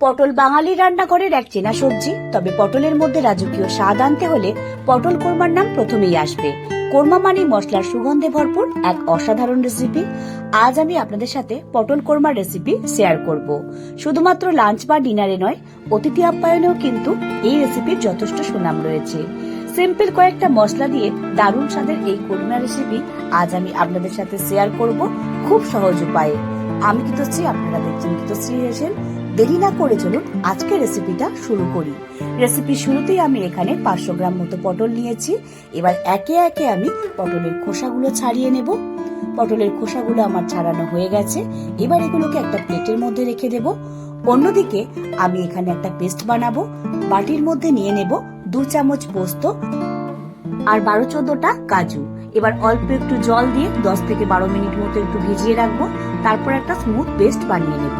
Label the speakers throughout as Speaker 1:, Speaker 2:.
Speaker 1: পটল বাঙালি রান্নাঘরের এক চেনা সবজি। তবে পটলের মধ্যে রাজকীয় স্বাদ আনতে হলে পটল কোরমার নাম প্রথমেই আসবে। কোরমা মানে মশলার সুগন্ধে ভরপুর এক অসাধারণ রেসিপি আজ আমি আপনাদের সাথে পটল কোরমার রেসিপি শেয়ার করব। শুধুমাত্র লাঞ্চ বা ডিনারে নয়, অতিথি আপ্যায়নেও কিন্তু এই রেসিপির যথেষ্ট সুনাম রয়েছে। সিম্পল কয়েকটা মশলা দিয়ে দারুণ স্বাদের এই কোরমা রেসিপি আজ আমি আপনাদের সাথে শেয়ার করব খুব সহজ উপায়ে। আমি কিতশ্রী আপনারা দেখছেন কিতশ্রী হেসেল। দেরি না করে চলুন আজকে রেসিপিটা শুরু করি। রেসিপি শুরুতেই আমি এখানে পাঁচশো গ্রাম মতো পটল নিয়েছি। এবার একে একে আমি পটলের খোসাগুলো ছাড়িয়ে নেব। পটলের খোসাগুলো আমার ছাড়ানো হয়ে গেছে। এবার এগুলোকে একটা প্লেটের মধ্যে রেখে দেব। অন্যদিকে আমি এখানে একটা পেস্ট বানাবো। বাটির মধ্যে নিয়ে নেব দু চামচ পোস্ত আর বারো চোদ্দটা কাজু। এবার অল্প একটু জল দিয়ে দশ থেকে বারো মিনিট মতো একটু ভিজিয়ে রাখব। তারপর একটা স্মুথ পেস্ট বানিয়ে নেব।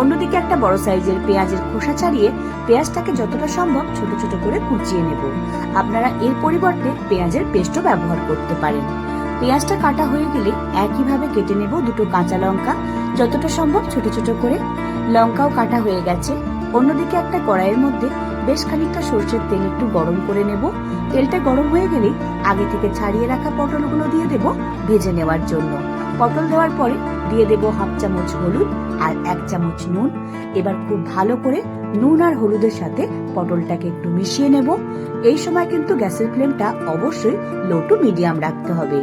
Speaker 1: অন্যদিকে একটা বড় সাইজের পেঁয়াজের খোসা ছাড়িয়ে পেঁয়াজটাকে যতটা সম্ভব ছোট ছোট করে কুচিয়ে নেব। আপনারা এর পরিবর্তে পেঁয়াজের পেস্টও ব্যবহার করতে পারেন। পেঁয়াজটা কাটা হয়ে গেলে একইভাবে কেটে নেব দুটো কাঁচা লঙ্কা, যতটা সম্ভব ছোট ছোট করে। লঙ্কাও কাটা হয়ে গেছে। অন্যদিকে একটা কড়াইয়ের মধ্যে বেশ খানিকটা সর্ষের তেল একটু গরম করে নেব। তেলটা গরম হয়ে গেলে আগে থেকে ছাড়িয়ে রাখা পটলগুলো দিয়ে দেব ভেজে নেওয়ার জন্য। পটল দেওয়ার পরে দিয়ে দেব হাফ চামচ হলুদ আর এক চামচ নুন। এবার খুব ভালো করে নুন আর হলুদের সাথে পটলটাকে একটু মিশিয়ে নেব। এই সময় কিন্তু গ্যাসের ফ্লেমটা অবশ্যই লো টু মিডিয়াম রাখতে হবে।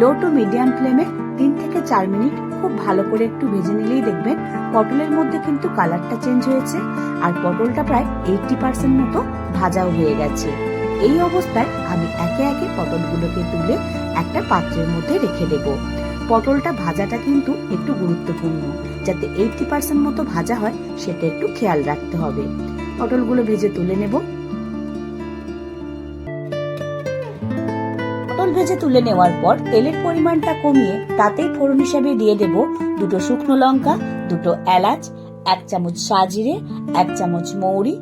Speaker 1: লো টু মিডিয়াম ফ্লেমে তিন থেকে চার মিনিট খুব ভালো করে একটু ভেজে নিলেই দেখবেন পটলের মধ্যে কিন্তু কালারটা চেঞ্জ হয়েছে আর পটলটা প্রায় এইটটি পার্সেন্ট মতো ভাজাও হয়ে গেছে। এই অবস্থায় আমি একে একে পটলগুলোকে তুলে একটা পাত্রের মধ্যে রেখে দেব। পটলটা ভাজাটা কিন্তু একটু গুরুত্বপূর্ণ, যাতে এইটটি পার্সেন্ট মতো ভাজা হয়, সেটা একটু খেয়াল রাখতে হবে। পটলগুলো ভেজে তুলে নেব। পটল ভেজে তুলে নেওয়ার পর তেলের পরিমাণটা কমিয়ে তাতেই ফোড়ন হিসাবে দিয়ে দেব দুটো শুকনো লঙ্কা, দুটো এলাচ, এক চামচ সাজিরে, এক চামচ মৌরি।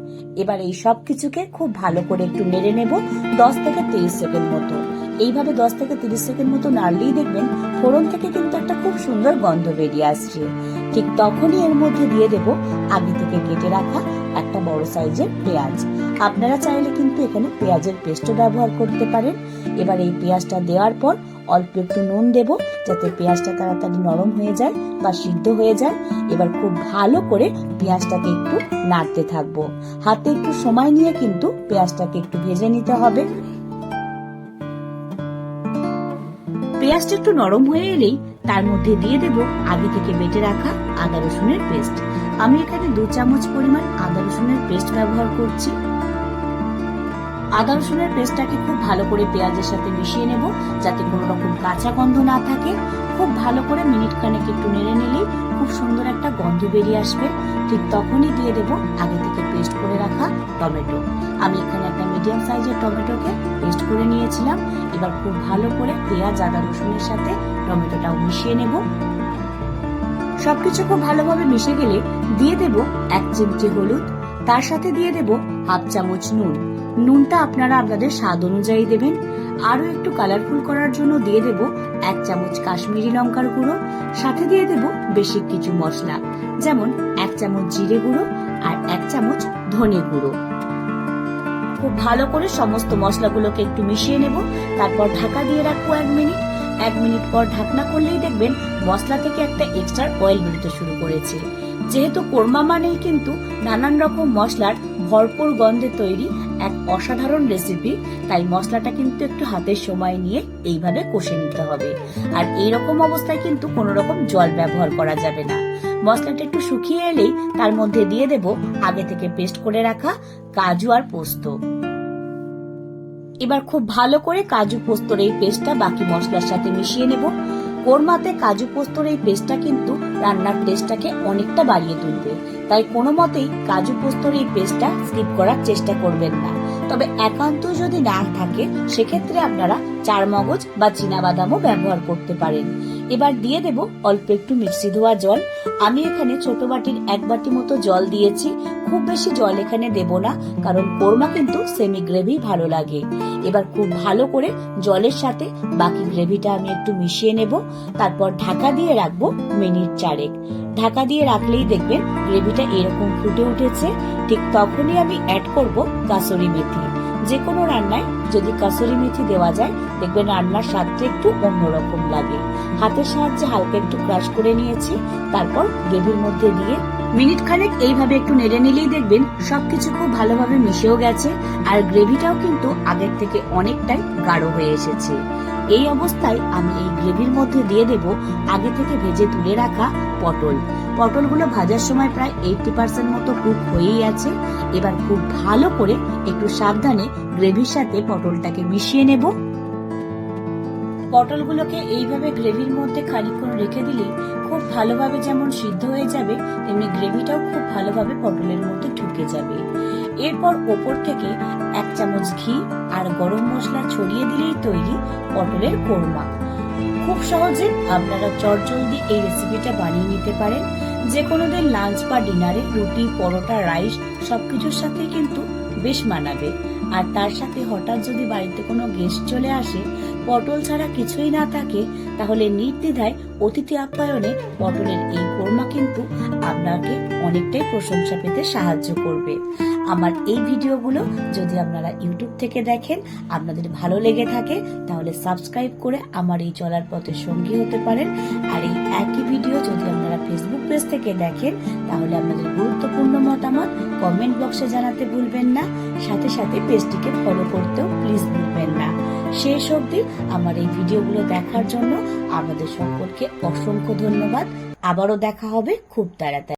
Speaker 1: এবার এই সব কিছুকে খুব ভালো করে একটু নেড়ে নেব দশ থেকে তিরিশ সেকেন্ড মতো। এইভাবে দশ থেকে তিরিশ সেকেন্ড মতো নাড়লেই দেখবেন ফোড়ন থেকে কিন্তু একটা খুব সুন্দর গন্ধ বেরিয়ে আসছে। ঠিক তখনই এর মধ্যে দিয়ে দেব আগে থেকে কেটে রাখা একটা বড় সাইজের পেঁয়াজ। আপনারা চাইলে কিন্তু এখানে পেঁয়াজের পেস্টও ব্যবহার করতে পারেন। এবার এই পেঁয়াজটা দেওয়ার পর অল্প একটু নুন দেব যাতে পেঁয়াজটা তাড়াতাড়ি নরম হয়ে যায় বা সিদ্ধ হয়ে যায়। এবার খুব ভালো করে পেঁয়াজটাকে একটু নাড়তে থাকব। হাতে একটু সময় নিয়ে কিন্তু পেঁয়াজটাকে একটু ভেজে নিতে হবে। পেঁয়াজটা একটু নরম হয়ে এলেই তার মধ্যে দিয়ে দেব আগে থেকে বেটে রাখা আদা রসুনের পেস্ট। আমি এখানে দু চামচ পরিমাণ আদা রসুনের পেস্ট ব্যবহার করছি। আদা রসুনের পেস্টটাকে খুব ভালো করে পেঁয়াজের সাথে মিশিয়ে নেব, যাতে কোনো রকম কাঁচা গন্ধ না থাকে। খুব ভালো করে মিনিট খানেক একটু নেড়ে নিলেই খুব সুন্দর একটা গন্ধ বেরিয়ে আসবে। ঠিক তখনই দিয়ে দেব আগে থেকে পেস্ট করে রাখা টমেটো। আমি এখানে একটা মিডিয়াম সাইজের টমেটোকে পেস্ট করে নিয়েছিলাম। এবার খুব ভালো করে পেঁয়াজ, আদা, রসুনের সাথে টমেটোটাও মিশিয়ে নেব। সবকিছু খুব ভালোভাবে মিশে গেলে দিয়ে দেব এক চিমচি হলুদ। তার সাথে দিয়ে দেব হাফ চামচ নুন। নুনটা আপনারা আপনাদের স্বাদ অনুযায়ী দেবেন। আরও একটু কালারফুল করার জন্য দিয়ে দেব এক চামচ কাশ্মীরি লঙ্কার গুঁড়ো। সাথে দিয়ে দেব বেশি কিছু মশলা, যেমন এক চামচ জিরে গুঁড়ো আর এক চামচ ধনে গুঁড়ো। খুব ভালো করে সমস্ত মশলাগুলোকে একটু মিশিয়ে নেব। তারপর ঢাকা দিয়ে রাখব এক মিনিট। এক মিনিট পর ঢাকনা করলেই দেখবেন মশলা থেকে একটা এক্সট্রা অয়েল বেরোতে শুরু করেছে। যেহেতু কোরমা মানেই কিন্তু নানান রকম মশলার ভরপুর গন্ধে তৈরি এক অসাধারণ রেসিপি তাই মশলাটা কিন্তু একটু হাতের সময় নিয়ে এইভাবে কষে নিতে হবে। আর এই রকম অবস্থায় কিন্তু কোনো রকম জল ব্যবহার করা যাবে না। মশলাটা একটু শুকিয়ে এলেই তার মধ্যে দিয়ে দেব আগে থেকে পেস্ট করে রাখা কাজু আর পোস্ত। এবার খুব ভালো করে কাজু পোস্তর এই পেস্টটা বাকি মশলার সাথে মিশিয়ে নেব। কোরমাতে কাজু পোস্তর এই পেস্টটা কিন্তু রান্নার টেস্টটাকে অনেকটা বাড়িয়ে তুলবে। তাই কোনো মতেই কাজু পোস্তর এই পেস্টটা স্কিপ করার চেষ্টা করবেন না। তবে একান্ত যদি না থাকে, সেক্ষেত্রে আপনারা চার মগজ বা বাদামও ব্যবহার করতে পারেন। এবার দিয়ে দেব অল্প একটু মিক্সি ধোয়া জল। আমি এখানে ছোট বাটির এক বাটি মতো জল দিয়েছি। খুব বেশি জল এখানে দেব না, কারণ কোরমা কিন্তু সেমি গ্রেভি ভালো লাগে। এবার খুব ভালো করে জলের সাথে বাকি গ্রেভিটা আমি একটু মিশিয়ে নেব। তারপর ঢাকা দিয়ে রাখব মিনিট চারেক। ঢাকা দিয়ে রাখলেই দেখবেন গ্রেভিটা এরকম ফুটে উঠেছে। ঠিক তখনই আমি অ্যাড করব কাসুরি মেথি। যে কোনো রান্নায় যদি কাসুরি মেথি দেওয়া যায়, দেখবেন রান্নার স্বাদটা একটু অন্যরকম লাগে। হাতের সাহায্যে হালকা একটু ক্রাশ করে নিয়েছি, তারপর গ্রেভির মধ্যে দিয়ে মিনিট খানেক এইভাবে একটু নেড়ে নিলেই দেখবেন সবকিছু খুব ভালোভাবে মিশেও গেছে আর গ্রেভিটাও কিন্তু আগের থেকে অনেকটাই গাঢ় হয়ে এসেছে। এই অবস্থায় আমি এই গ্রেভির মধ্যে দিয়ে দেব আগে থেকে ভেজে তুলে রাখা পটল। পটলগুলো ভাজার সময় প্রায় এইটি পার্সেন্ট মতো কুক হয়েই আছে। এবার খুব ভালো করে একটু সাবধানে গ্রেভির সাথে পটলটাকে মিশিয়ে নেব। পটলগুলোকে এইভাবে গ্রেভির মধ্যে খানিকক্ষণ রেখে দিলেই খুব ভালোভাবে যেমন সিদ্ধ হয়ে যাবে, তেমনি গ্রেভিটাও খুব ভালোভাবে পটলের মধ্যে ঢুকে যাবে। এরপর ওপর থেকে এক চামচ ঘি আর গরম মশলা ছড়িয়ে দিলেই তৈরি পটলের কোরমা। খুব সহজে আপনারা চটজলদি এই রেসিপিটা বানিয়ে নিতে পারেন। যে কোনো দিন লাঞ্চ বা ডিনারে রুটি, পরোটা, রাইস সবকিছুর সাথে কিন্তু বেশ মানাবে। আর তার সাথে হঠাৎ যদি বাড়িতে কোনো গেস্ট চলে আসে, পটল ছাড়া কিছুই না থাকে, তাহলে নির্দ্বিধায় অতিথি আপ্যায়নে পটলের এই কোরমা কিন্তু আপনাকে অনেকটাই প্রশংসা পেতে সাহায্য করবে। আমার এই ভিডিওগুলো যদি আপনারা ইউটিউব থেকে দেখেন, আপনাদের ভালো লেগে থাকে, তাহলে সাবস্ক্রাইব করে আমার এই চলার পথে সঙ্গী হতে পারেন। আর এই একই ভিডিও যদি আপনারা ফেসবুক পেজ থেকে দেখেন, তাহলে আপনাদের গুরুত্বপূর্ণ মতামত কমেন্ট বক্সে জানাতে ভুলবেন না। সাথে সাথে পেজটিকে ফলো করতেও প্লিজ ভুলবেন না। শেষ অবধি আমার এই ভিডিওগুলো দেখার জন্য আমাদের সকলকে অসংখ্য ধন্যবাদ। আবারও দেখা হবে খুব তাড়াতাড়ি।